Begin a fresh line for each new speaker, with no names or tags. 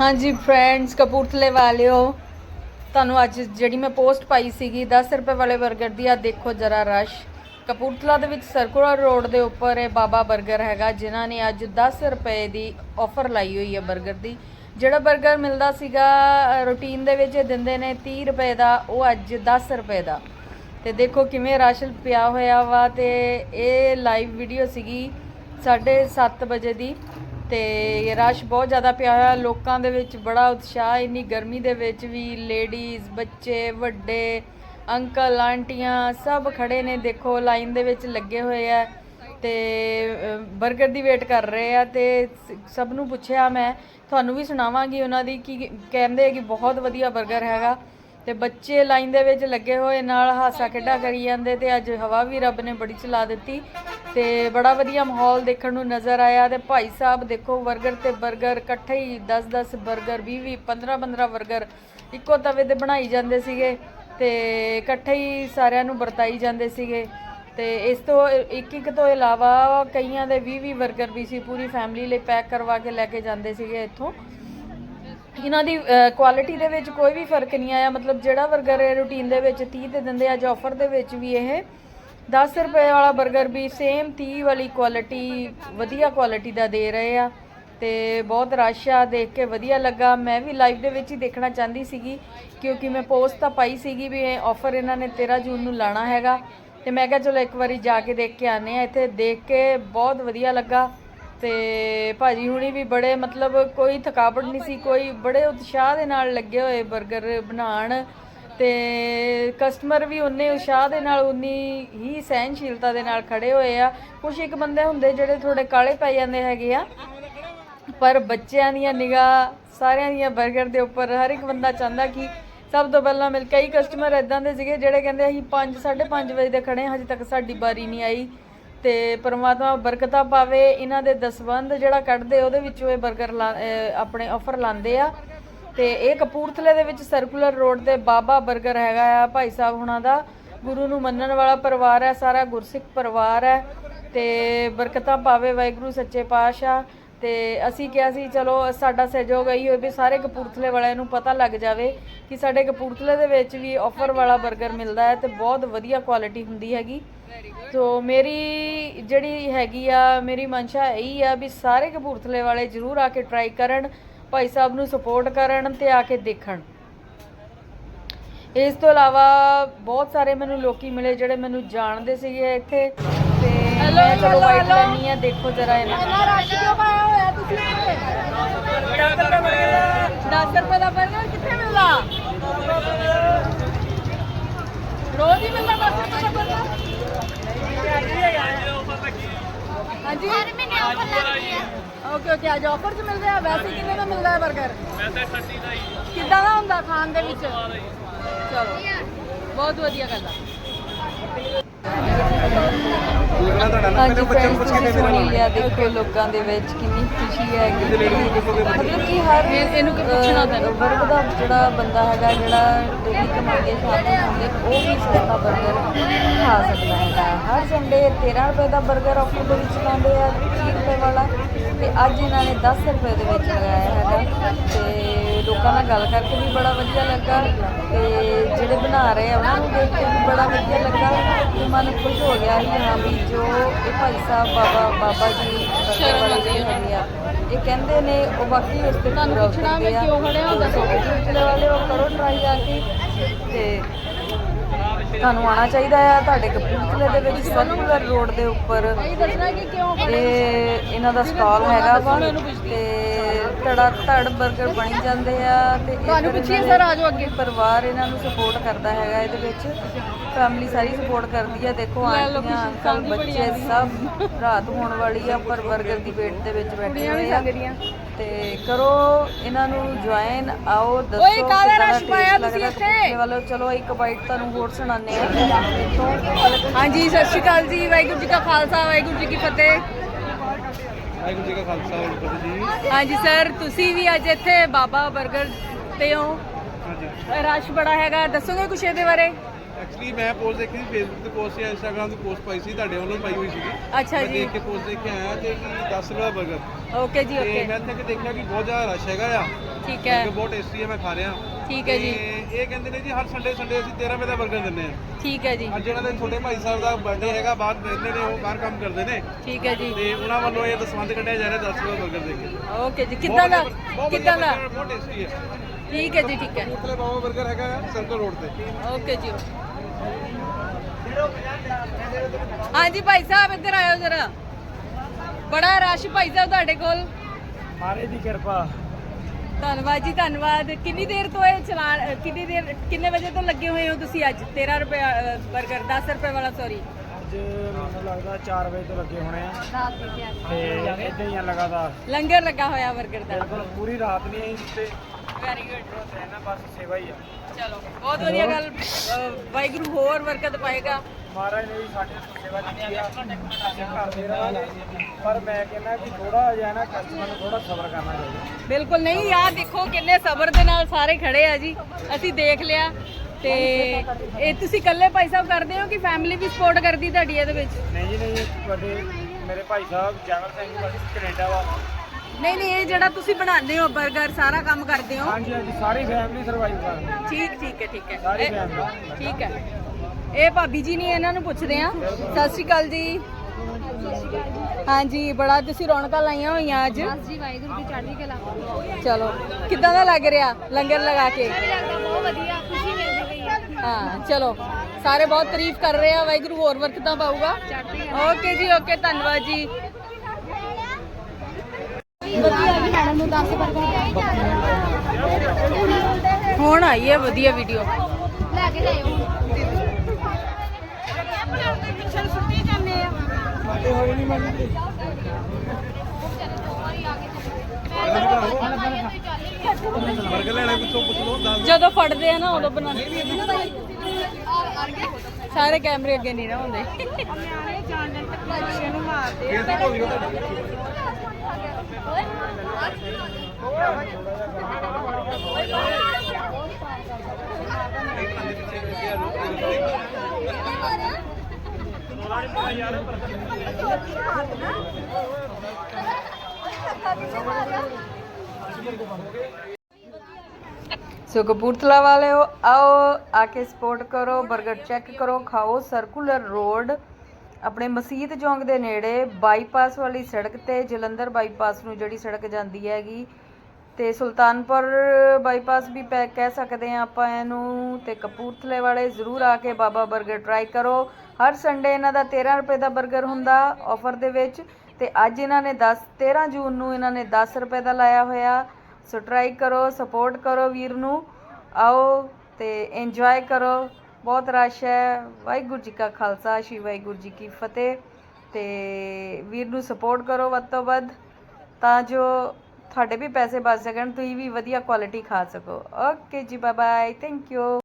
ਹਾਂਜੀ ਫਰੈਂਡਸ ਕਪੂਰਥਲੇ ਵਾਲਿਓ, ਤੁਹਾਨੂੰ ਅੱਜ ਜਿਹੜੀ ਮੈਂ ਪੋਸਟ ਪਾਈ ਸੀਗੀ 10 ਰੁਪਏ ਵਾਲੇ 버ਗਰ ਦੀ ਆ ਦੇਖੋ ਜਰਾ ਰਸ਼ ਕਪੂਰਥਲਾ ਦੇ ਵਿੱਚ ਸਰਕੂਲਰ ਰੋਡ ਦੇ ਉੱਪਰ ਇਹ ਬਾਬਾ 버ਗਰ ਹੈਗਾ, ਜਿਨ੍ਹਾਂ ਨੇ ਅੱਜ 10 ਰੁਪਏ ਦੀ ਆਫਰ ਲਾਈ ਹੋਈ ਹੈ 버ਗਰ ਦੀ। ਜਿਹੜਾ 버ਗਰ ਮਿਲਦਾ ਸੀਗਾ ਰੁਟੀਨ ਦੇ ਵਿੱਚ ਦਿੰਦੇ ਨੇ 30 ਰੁਪਏ ਦਾ, ਉਹ ਅੱਜ 10 ਰੁਪਏ ਦਾ। ਤੇ ਦੇਖੋ ਕਿਵੇਂ ਰਸ਼ ਪਿਆ ਹੋਇਆ ਵਾ, ਤੇ ਇਹ ਲਾਈਵ ਵੀਡੀਓ ਸੀਗੀ 7:30 ਵਜੇ ਦੀ। ਤੇ ਰਸ਼ ਬਹੁਤ ਜ਼ਿਆਦਾ ਪਿਆ ਹੋਇਆ, ਲੋਕਾਂ ਦੇ ਵਿੱਚ ਬੜਾ ਉਤਸ਼ਾਹ, ਇੰਨੀ ਗਰਮੀ ਦੇ ਵਿੱਚ ਵੀ ਲੇਡੀਜ਼ ਬੱਚੇ, ਵੱਡੇ ਅੰਕਲ ਆਂਟੀਆਂ ਸਭ ਖੜੇ ਨੇ, ਦੇਖੋ ਲਾਈਨ ਦੇ ਵਿੱਚ ਲੱਗੇ ਹੋਏ ਆ ਤੇ 버ਗਰ ਦੀ ਵੇਟ ਕਰ ਰਹੇ ਆ ਤੇ ਸਭ ਨੂੰ ਪੁੱਛਿਆ ਮੈਂ, ਤੁਹਾਨੂੰ ਵੀ ਸੁਣਾਵਾਂਗੀ ਉਹਨਾਂ ਦੀ ਕਿ ਕਹਿੰਦੇ ਕਿ ਬਹੁਤ ਵਧੀਆ 버ਗਰ ਹੈਗਾ। ਤੇ ਬੱਚੇ ਲਾਈਨ ਦੇ ਵਿੱਚ ਲੱਗੇ ਹੋਏ ਨਾਲ ਹਾਸਾ ਖੇਡਾ ਕਰੀ ਜਾਂਦੇ ਤੇ ਅੱਜ ਹਵਾ ਵੀ ਰੱਬ ਨੇ ਬੜੀ ਚਲਾ ਦਿੱਤੀ ਤੇ ਬੜਾ ਵਧੀਆ ਮਾਹੌਲ ਦੇਖਣ ਨੂੰ ਨਜ਼ਰ ਆਇਆ ਤੇ ਭਾਈ ਸਾਹਿਬ ਦੇਖੋ 버ਗਰ ਤੇ 버ਗਰ ਇਕੱਠੇ ਹੀ 10-10 버ਗਰ 20-20 15-15 버ਗਰ ਇੱਕੋ ਤਵੇ ਤੇ ਬਣਾਈ ਜਾਂਦੇ ਸੀਗੇ ਤੇ ਇਕੱਠੇ ਹੀ ਸਾਰਿਆਂ ਨੂੰ ਵਰਤਾਈ ਜਾਂਦੇ ਸੀਗੇ ਤੇ ਇਸ ਤੋਂ ਇੱਕ ਇੱਕ ਤੋਂ ਇਲਾਵਾ ਕਈਆਂ ਦੇ 20-20 버ਗਰ ਵੀ ਸੀ ਪੂਰੀ ਫੈਮਿਲੀ ਲਈ ਪੈਕ ਕਰਵਾ ਕੇ ਲੈ ਕੇ ਜਾਂਦੇ ਸੀਗੇ ਇੱਥੋਂ। ਇਹਨਾਂ ਦੀ ਕੁਆਲਿਟੀ ਦੇ ਵਿੱਚ ਕੋਈ ਵੀ ਫ਼ਰਕ ਨਹੀਂ ਆਇਆ। ਮਤਲਬ ਜਿਹੜਾ 버ਗਰ ਇਹ ਰੂਟੀਨ ਦੇ ਵਿੱਚ 30 ਤੇ ਦਿੰਦੇ ਅੱਜ ਆਫਰ ਦੇ ਵਿੱਚ ਵੀ ਇਹ 10 ਰੁਪਏ ਵਾਲਾ 버ਗਰ ਵੀ ਸੇਮ 30 ਵਾਲੀ ਕੁਆਲਿਟੀ ਵਧੀਆ ਕੁਆਲਿਟੀ ਦਾ ਦੇ ਰਹੇ ਆ। ਤੇ ਬਹੁਤ ਰਸ਼ ਆ, ਦੇਖ ਕੇ ਵਧੀਆ ਲੱਗਾ। ਮੈਂ ਵੀ ਲਾਈਵ ਦੇ ਵਿੱਚ ਹੀ ਦੇਖਣਾ ਚਾਹੁੰਦੀ ਸੀਗੀ, ਕਿਉਂਕਿ ਮੈਂ ਪੋਸਟ ਤਾਂ ਪਾਈ ਸੀਗੀ ਵੀ ਇਹ ਆਫਰ ਇਹਨਾਂ ਨੇ 13 ਜੂਨ ਨੂੰ ਲਾਣਾ ਹੈਗਾ। ਤੇ ਮੈਂ ਕਿਹਾ ਚਲੋ ਇੱਕ ਵਾਰੀ ਜਾ ਕੇ ਦੇਖ ਕੇ ਆਨੇ ਆ। ਇੱਥੇ ਦੇਖ ਕੇ ਬਹੁਤ ਵਧੀਆ ਲੱਗਾ। ਤੇ ਭਾਜੀ ਹੁਣੀ ਵੀ ਬੜੇ ਮਤਲਬ ਕੋਈ ਥਕਾਵਟ ਨਹੀਂ ਸੀ, ਕੋਈ ਬੜੇ ਉਤਸ਼ਾਹ ਦੇ ਨਾਲ ਲੱਗੇ ਹੋਏ 버ਗਰ ਬਣਾਉਣ ਤੇ ਕਸਟਮਰ ਵੀ ਉਨੇ ਉਤਸ਼ਾਹ ਦੇ ਨਾਲ, ਉਨੀ ਹੀ ਸਹਿਨਸ਼ੀਲਤਾ ਦੇ ਨਾਲ ਖੜੇ ਹੋਏ ਆ। ਕੁਝ ਇੱਕ ਬੰਦੇ ਹੁੰਦੇ ਜਿਹੜੇ ਥੋੜੇ ਕਾਲੇ ਪੈ ਜਾਂਦੇ ਹੈਗੇ ਆ, ਪਰ ਬੱਚਿਆਂ ਦੀਆਂ ਨਿਗਾਹ ਸਾਰਿਆਂ ਦੀਆਂ 버ਗਰ ਦੇ ਉੱਪਰ ਹਰ ਇੱਕ ਬੰਦਾ ਚਾਹੁੰਦਾ ਕਿ ਸਭ ਤੋਂ ਪਹਿਲਾਂ ਮਿਲ ਕਈ ਕਸਟਮਰ ਇਦਾਂ ਦੇ ਸੀਗੇ ਜਿਹੜੇ ਕਹਿੰਦੇ ਅਸੀਂ 5 5:30 ਵਜੇ ਦੇ ਖੜੇ ਹਾਂ, ਹਜੇ ਤੱਕ ਸਾਡੀ ਵਾਰੀ ਨਹੀਂ ਆਈ। ਤੇ ਪਰਮਾਤਮਾ ਬਰਕਤਾਂ ਪਾਵੇ, ਇਹਨਾਂ ਦੇ ਦਸਵੰਦ ਜਿਹੜਾ ਕੱਢਦੇ, ਉਹਦੇ ਵਿੱਚੋਂ ਇਹ ਬਰਗਰ ਲਾ- ਆਪਣੇ ਆਫਰ ਲਾਉਂਦੇ ਆ। ਤੇ ਇਹ ਕਪੂਰਥਲੇ ਦੇ ਵਿੱਚ ਸਰਕੂਲਰ ਰੋਡ ਤੇ ਬਾਬਾ ਬਰਗਰ ਹੈਗਾ ਆ, ਭਾਈ ਸਾਹਿਬ ਹੁਣਾਂ ਦਾ। ਗੁਰੂ ਨੂੰ ਮੰਨਣ ਵਾਲਾ ਪਰਿਵਾਰ ਹੈ, ਸਾਰਾ ਗੁਰਸਿੱਖ ਪਰਿਵਾਰ ਹੈ। ਤੇ ਬਰਕਤਾਂ ਪਾਵੇ ਵਾਹਿਗੁਰੂ, ਸੱਚੇ ਪਾਤਸ਼ਾਹ। ਤੇ ਅਸੀਂ ਕਿਹਾ ਸੀ, ਚਲੋ, ਸਾਡਾ ਸਹਿਯੋਗ ਇਹੀ ਹੋਵੇ ਵੀ ਸਾਰੇ ਕਪੂਰਥਲੇ ਵਾਲਿਆਂ ਨੂੰ ਪਤਾ ਲੱਗ ਜਾਵੇ ਕਿ ਸਾਡੇ ਕਪੂਰਥਲੇ ਦੇ ਵਿੱਚ ਵੀ ਆਫਰ ਵਾਲਾ 버ਗਰ ਮਿਲਦਾ ਹੈ ਤੇ ਬਹੁਤ ਵਧੀਆ ਕੁਆਲਿਟੀ ਹੁੰਦੀ ਹੈਗੀ। ਸੋ ਮੇਰੀ ਜਿਹੜੀ ਹੈਗੀ ਆ, ਮੇਰੀ ਮਨਸ਼ਾ ਇਹੀ ਆ ਵੀ ਸਾਰੇ ਕਪੂਰਥਲੇ ਵਾਲੇ ਜਰੂਰ ਆ ਕੇ ਟਰਾਈ ਕਰਨ, ਭਾਈ ਸਾਹਿਬ ਨੂੰ ਸਪੋਰਟ ਕਰਨ ਤੇ ਆ ਕੇ ਦੇਖਣ। ਇਸ ਤੋਂ ਇਲਾਵਾ ਬਹੁਤ ਸਾਰੇ ਮੈਨੂੰ ਲੋਕੀ ਮਿਲੇ ਜਿਹੜੇ ਮੈਨੂੰ ਜਾਣਦੇ ਸੀਗੇ ਇੱਥੇ। ਤੇ ਮੈਂ ਚਲੋ ਵਾਈਟ ਲੈਣੀ ਆ ਦੇਖੋ ਜਰਾ ਇਹਨਾਂ।
ਇੰਨਾ ਰਸ਼ ਕਿਉਂ ਪਾਇਆ ਹੋਇਆ ਤੁਸੀਂ ਇੱਥੇ? 10 ਰੁਪਏ ਦਾ ਬਰਗਰ ਕਿੱਥੇ ਮਿਲਦਾ? ਰੋਜ਼ ਹੀ ਮਿਲਦਾ 10 ਰੁਪਏ ਦਾ ਬਰਗਰ ਹਾਂਜੀ? ਹਰ ਮਹੀਨੇ ਆਫਰ ਲੱਗਦੀ ਹੈ। ਓਕੇ ਓਕੇ ਅੱਜ ਆਫਰ 'ਚ ਮਿਲ ਰਿਹਾ ਵੈਸੇ ਕਿੰਨੇ ਦਾ ਮਿਲਦਾ ਹੈ 버ਗਰ ਵੈਸੇ 30 ਦਾ ਹੀ। ਕਿੱਦਾਂ ਦਾ ਹੁੰਦਾ ਖਾਣ ਦੇ ਵਿੱਚ? ਚਲੋ ਬਹੁਤ ਵਧੀਆ ਗੱਲ ਆ।
ਤੁਹਾਡਾ ਨਾ
ਹਾਂਜੀ
ਨੂੰ ਪੁੱਛ ਕੇ ਦੇ
ਦੇਖੋ ਲੋਕਾਂ ਦੇ ਵਿੱਚ ਕਿੰਨੀ ਖੁਸ਼ੀ ਹੈ ਮਤਲਬ ਕਿ ਹਰ ਇਹਨੂੰ ਪੁੱਛਣਾ ਵਰਗ ਦਾ ਜਿਹੜਾ ਬੰਦਾ ਹੈਗਾ ਜਿਹੜਾ ਡੇਲੀ ਕਮਾ ਕੇ ਖਾਂਦੇ ਹੁੰਦੇ ਉਹ ਵੀ ਸਸਤਾ 버ਗਰ ਖਾ ਸਕਦਾ ਹੈਗਾ। ਹਰ ਸੰਡੇ 13 ਰੁਪਏ ਦਾ 버ਗਰ ਆਫਰ ਦੇ ਵਿੱਚ ਲਾਉਂਦੇ ਆ 30 ਰੁਪਏ ਵਾਲਾ। ਤੇ ਅੱਜ ਇਹਨਾਂ ਨੇ 10 ਰੁਪਏ ਦੇ ਵਿੱਚ ਲਗਾਇਆ ਹੈਗਾ। ਤੇ ਲੋਕਾਂ ਨਾਲ ਗੱਲ ਕਰਕੇ ਵੀ ਬੜਾ ਵਧੀਆ ਲੱਗਾ। ਤੇ ਜਿਹੜੇ ਬਣਾ ਰਹੇ ਆ ਉਹਨਾਂ ਨੂੰ ਦੇਖ ਕੇ ਵੀ ਬੜਾ ਵਧੀਆ ਲੱਗਾ। ਤੇ ਮਨ ਖੁਸ਼ ਹੋ ਗਿਆ ਕਿ ਹਾਂ ਵੀ ਜੋ ਇਹ ਭਾਈ ਸਾਹਿਬ ਬਾਬਾ ਬਾਬਾ ਜੀ ਸ਼ਰਮ ਵਾਲੇ ਹੈਗੇ ਆ ਇਹ ਕਹਿੰਦੇ ਨੇ ਉਹ ਬਾਕੀ ਉਸ ਤੇ ਤੁਹਾਨੂੰ ਪੁੱਛਣਾ ਮੈਂ ਕਿਉਂ ਖੜਿਆ ਹੁੰਦਾ? ਸੋ ਵਾਲੇ ਉਹ ਕਰੋ ਟਰਾਈ ਆ ਕੇ। ਤੇ ਤੁਹਾਨੂੰ ਆਉਣਾ ਚਾਹੀਦਾ ਆ ਤੁਹਾਡੇ ਕਪੂਰਥਲੇ ਦੇ ਵਿੱਚ ਸਰਕੂਲਰ ਰੋਡ ਦੇ ਉੱਪਰ।
ਇਹ ਦੱਸਣਾ ਕਿ ਕਿਉਂ
ਇਹ ਇਹਨਾਂ ਦਾ ਸਟਾਲ ਹੈਗਾ ਵਾ ਤੇ ਧੜਾ ਧੜ 버ਗਰ ਬਣੀ ਜਾਂਦੇ ਆ ਤੇ ਤੁਹਾਨੂੰ ਪੁੱਛੀਏ ਸਰ ਆਜੋ ਅੱਗੇ। ਪਰਿਵਾਰ ਇਹਨਾਂ ਨੂੰ ਸਪੋਰਟ ਕਰਦਾ ਹੈਗਾ ਇਹਦੇ ਵਿੱਚ। ਫੈਮਿਲੀ ਸਾਰੀ ਸਪੋਰਟ ਕਰਦੀ ਆ ਦੇਖੋ ਆਂਟੀਆਂ ਅੰਕਲ ਬੱਚੇ ਸਭ ਰਾਤ ਹੋਣ ਵਾਲੀ ਆ ਪਰ 버ਗਰ ਦੀ ਵੇਟ ਦੇ ਵਿੱਚ ਬੈਠੇ ਹੋਏ ਆ। ਤੇ ਕਰੋ ਇਹਨਾਂ ਨੂੰ ਜੁਆਇਨ ਆਓ ਦੱਸੋ
ਓਏ,
ਦਾ
rush ਪਾਇਆ ਤੁਸੀਂ ਇੱਥੇ?
ਵੱਲੋਂ। ਚਲੋ ਇੱਕ ਬਾਈਟ ਤੁਹਾਨੂੰ ਹੋਰ ਸੁਣਾਉਂਦੇ ਆ
ਹਾਂਜੀ ਸਤਿ ਸ਼੍ਰੀ ਅਕਾਲ ਜੀ ਵਾਹਿਗੁਰੂ ਜੀ ਕਾ ਖਾਲਸਾ ਵਾਹਿਗੁਰੂ ਜੀ ਕੀ ਫਤਿਹ।
ਵਾਹਿਗੁਰੂ ਜੀ ਕਾ ਖਾਲਸਾ ਵਾਹਿਗੁਰੂ ਜੀ ਕੀ ਫਤਿਹ
ਹਾਂਜੀ ਸਰ ਤੁਸੀਂ ਵੀ ਅੱਜ ਇੱਥੇ ਬਾਬਾ 버ਗਰ ਤੇ ਹੋ।
ਹਾਂਜੀ।
ਰਸ਼ ਬੜਾ ਹੈਗਾ ਦੱਸੋਗੇ ਕੁਛ ਇਹਦੇ ਬਾਰੇ?
ਐਕਚੁਅਲੀ ਮੈਂ ਪੋਸਟ ਦੇਖੀ ਸੀ ਫੇਸਬੁੱਕ ਤੇ ਪੋਸਟ ਜਾਂ ਇੰਸਟਾਗ੍ਰam ਤੇ ਪੋਸਟ ਪਾਈ ਸੀ ਤੁਹਾਡੇ ਵੱਲੋਂ ਪਾਈ ਹੋਈ ਸੀਗੀ।
ਅੱਛਾ
ਮੈਂ
ਜੀ।
ਦੇਖ ਕੇ ਪੋਸਟ ਦੇਖ ਕੇ ਆਇਆ ਤੇ ਕਿ 10 ਰੁਪਏ ਦਾ 버ਗਰ
ਓਕੇ ਜੀ
ਤੇ
ਓਕੇ
ਮੈਂ ਇੱਥੇ ਕਿ ਦੇਖਿਆ ਕਿ ਬਹੁਤ ਜ਼ਿਆਦਾ ਰਸ਼ ਹੈਗਾ ਆ।
ਠੀਕ ਹੈ।
ਬਹੁਤ ਟੇਸਟੀ ਹੈ ਮੈਂ ਖਾ ਰਿਹਾ।
ਠੀਕ ਹੈ ਜੀ।
ਇਹ ਕਹਿੰਦੇ ਨੇ ਜੀ ਹਰ ਸੰਡੇ ਸੰਡੇ ਅਸੀਂ 13 ਵਜੇ ਦਾ ਬਰਗਰ ਦਿੰਦੇ ਆ
ਠੀਕ ਹੈ ਜੀ।
ਅੱਜ ਇਹਨਾਂ ਦੇ ਛੋਟੇ ਭਾਈ ਸਾਹਿਬ ਦਾ ਬਰਥਡੇ ਹੈਗਾ ਬਾਹਰ ਰਹਿੰਦੇ ਨੇ ਉਹ ਬਾਹਰ ਕੰਮ ਕਰਦੇ ਨੇ।
ਠੀਕ ਹੈ ਜੀ।
ਤੇ ਉਹਨਾਂ ਵੱਲੋਂ ਇਹ ਦਸਵੰਦ ਕੱਢਿਆ ਜਾ ਰਿਹਾ 10 ਵਜੇ ਦਾ ਬਰਗਰ ਦੇ ਕੇ।
ਓਕੇ ਜੀ। ਕਿੱਦਾਂ ਦਾ ਕਿੱਦਾਂ ਦਾ
ਬਹੁਤ ਟੇਸਟੀ ਹੈ।
ਠੀਕ ਹੈ ਜੀ ਠੀਕ ਹੈ।
ਕੋਟਲੇ ਬਾਵਾ ਬਰਗਰ ਹੈਗਾ ਸਰਕਲ ਰੋਡ ਤੇ।
ਓਕੇ ਜੀ। ਹਾਂਜੀ ਭਾਈ ਸਾਹਿਬ ਇੱਧਰ ਆਇਓ ਜਰਾ। ਬੜਾ ਰਸ਼ ਭਾਈ ਸਾਹਿਬ ਤੁਹਾਡੇ ਕੋਲ।
ਮਾਰੇ ਦੀ ਕਿਰਪਾ।
ਧੰਨਵਾਦ ਜੀ ਧੰਨਵਾਦ। ਕਿੰਨੀ ਦੇਰ ਤੋਂ ਇਹ ਚਲਾ ਅ, ਕਿੰਨੀ ਦੇਰ ਕਿੰਨੇ ਵਜੇ ਤੋਂ ਲੱਗੇ ਹੋਏ ਹੋ ਤੁਸੀਂ ਅੱਜ? 13 ਰੁਪਏ 버ਗਰ 10 ਰੁਪਏ ਵਾਲਾ ਸੌਰੀ
ਅੱਜ ਮੈਨੂੰ ਲੱਗਦਾ 4 ਵਜੇ ਤੋਂ ਲੱਗੇ ਹੋਣੇ ਆ। ਤੇ ਇਦਾਂ ਹੀ ਆ ਲਗਾਤਾਰ।
ਲੰਗਰ ਲੱਗਾ ਹੋਇਆ 버ਗਰ ਦਾ।
ਬਿਲਕੁਲ ਪੂਰੀ ਰਾਤ ਨਹੀਂ ਆਈ ਤੇ
ਵੈਰੀ ਗੁੱਡ
ਤੇ ਨਾ ਬਸ ਸੇਵਾ ਹੀ ਆ।
ਚਲੋ ਬਹੁਤ ਵਧੀਆ ਗੱਲ। ਵਾਹਿਗੁਰੂ ਹੋਰ ਬਰਕਤ ਪਾਏਗਾ।
ਮਹਾਰਾਜ ਨੇ ਵੀ ਸਾਡੇ ਤੋਂ ਸੇਵਾ ਕੀਤੀ ਆ ਅਸੀਂ ਕਰਦੇ ਰਹਾਂਗੇ। ਪਰ ਮੈਂ ਕਹਿੰਦਾ ਕਿ ਥੋੜਾ ਜਿਹਾ ਨਾ ਕਸਟਮਰ ਨੂੰ ਥੋੜਾ ਸਬਰ ਕਰਨਾ ਚਾਹੀਦਾ।
ਬਿਲਕੁਲ ਨਹੀਂ ਯਾਰ ਦੇਖੋ ਕਿੰਨੇ ਸਬਰ ਦੇ ਨਾਲ ਸਾਰੇ ਖੜੇ ਆ ਜੀ। ਅਸੀਂ ਦੇਖ ਲਿਆ ਤੇ ਇਹ ਤੁਸੀਂ ਇਕੱਲੇ ਭਾਈ ਸਾਹਿਬ ਕਰਦੇ ਹੋ ਕਿ ਫੈਮਿਲੀ ਵੀ ਸਪੋਰਟ ਕਰਦੀ ਤੁਹਾਡੀ ਇਹਦੇ ਵਿੱਚ?
ਨਹੀਂ ਜੀ ਨਹੀਂ ਤੁਹਾਡੇ ਮੇਰੇ ਭਾਈ ਸਾਹਿਬ ਜੰਗਲ ਸਿੰਘ ਜੀ ਕੈਨੇਡਾ ਵਾ
ਨਹੀਂ ਨਹੀਂ ਇਹ ਜਿਹੜਾ ਤੁਸੀਂ ਬਣਾਉਂਦੇ ਹੋ 버ਗਰ ਸਾਰਾ ਕੰਮ ਕਰਦੇ ਹੋ?
ਹਾਂਜੀ ਹਾਂਜੀ ਸਾਰੀ ਫੈਮਿਲੀ ਸਰਵਾਈਵ ਕਰ
ਠੀਕ ਠੀਕ ਹੈ ਠੀਕ ਹੈ।
ਸਾਰੀ
ਇਹ-
family।
ਠੀਕ ਹੈ। ਇਹ ਭਾਬੀ ਜੀ ਨੇ, ਇਹਨਾਂ ਨੂੰ ਪੁੱਛਦੇ ਆ ਸਤਿ ਸ਼੍ਰੀ ਅਕਾਲ ਜੀ। ਹਾਂਜੀ, ਬੜਾ ਤੁਸੀਂ ਰੌਣਕਾਂ ਲਾਈਆਂ ਹੋਈਆਂ ਅੱਜ।
ਜੀ ਵਾਹਿਗੁਰੂ ਦੀ ਚੜ੍ਹਦੀ ਕਲਾ
ਚਲੋ, ਕਿੱਦਾਂ ਦਾ ਲੱਗ ਰਿਹਾ ਲੰਗਰ ਲਗਾ ਕੇ?
ਬਹੁਤ ਵਧੀਆ ਖੁਸ਼ੀ ਮਿਲਦੀ ਪਈ ਹੈ
ਹਾਂ ਚਲੋ, ਸਾਰੇ ਬਹੁਤ ਤਾਰੀਫ ਕਰ ਰਹੇ ਆ, ਵਾਹਿਗੁਰੂ ਹੋਰ ਵਰਕਤਾਂ ਪਾਊਗਾ।
ਚੜ੍ਹਦੀ
ਓਕੇ ਜੀ, ਓਕੇ, ਧੰਨਵਾਦ ਜੀ। ਹੁਣ ਆਈ ਹੈ ਵਧੀਆ ਵੀਡੀਓ
ਲੈ ਕੇ ਜਾਇਓ।
버ਗਰ ਲੈਣਾ ਪਿੱਛੋਂ ਪੁੱਛ ਲਓ 10
ਜਦੋਂ ਫੜਦੇ ਆ ਨਾ ਉਦੋਂ ਬਣਾਉਂਦੇ। ਸਾਰੇ ਕੈਮਰੇ ਅੱਗੇ ਨਹੀਂ ਨਾ ਹੁੰਦੇ
ਬੇਇੱਜ਼ਤੀ ਹੋ ਗਈ ਉਹ ਤੁਹਾਡੀ
ਸੋ ਕਪੂਰਥਲਾ ਵਾਲਿਓ ਆਓ ਆ ਕੇ ਸਪੋਰਟ ਕਰੋ 버ਗਰ ਚੈੱਕ ਕਰੋ ਖਾਓ ਸਰਕੂਲਰ ਰੋਡ ਆਪਣੇ ਮਸਜਿਦ ਚੌਂਕ ਦੇ ਨੇੜੇ ਬਾਈਪਾਸ ਵਾਲੀ ਸੜਕ ਤੇ ਜਲੰਧਰ ਬਾਈਪਾਸ ਨੂੰ ਜਿਹੜੀ ਸੜਕ ਜਾਂਦੀ ਹੈਗੀ ਤੇ ਸੁਲਤਾਨਪੁਰ ਬਾਈਪਾਸ ਵੀ ਪੈ ਕਹਿ ਸਕਦੇ ਆ ਆਪਾਂ ਇਹਨੂੰ ਤੇ ਕਪੂਰਥਲੇ ਵਾਲੇ ਜ਼ਰੂਰ ਆ ਕੇ ਬਾਬਾ 버ਗਰ ਟਰਾਈ ਕਰੋ ਹਰ ਸੰਡੇ ਇਹਨਾਂ ਦਾ 13 ਰੁਪਏ ਦਾ 버ਗਰ ਹੁੰਦਾ ਆਫਰ ਦੇ ਵਿੱਚ ਤੇ ਅੱਜ ਇਹਨਾਂ ਨੇ 10 13 ਜੂਨ ਨੂੰ ਇਹਨਾਂ ਨੇ 10 ਰੁਪਏ ਦਾ ਲਾਇਆ ਹੋਇਆ। ਸੋ ਟਰਾਈ ਕਰੋ ਸਪੋਰਟ ਕਰੋ ਵੀਰ ਨੂੰ। ਆਓ ਤੇ ਇੰਜੋਏ ਕਰੋ। ਬਹੁਤ ਰਸ਼ ਹੈ। ਵਾਹਿਗੁਰੂ ਜੀ ਕਾ ਖਾਲਸਾ, ਸ਼੍ਰੀ ਵਾਹਿਗੁਰੂ ਜੀ ਕੀ ਫਤਿਹ। ਤੇ ਵੀਰ ਨੂੰ ਸਪੋਰਟ ਕਰੋ ਵੱਧ ਤੋਂ ਵੱਧ, ਤਾਂ ਜੋ ਤੁਹਾਡੇ ਵੀ ਪੈਸੇ ਬਚ ਸਕਣ, ਤੁਸੀਂ ਵੀ ਵਧੀਆ ਕੁਆਲਿਟੀ ਖਾ ਸਕੋ। ਓਕੇ ਜੀ ਬਾਏ ਬਾਏ ਥੈਂਕ ਯੂ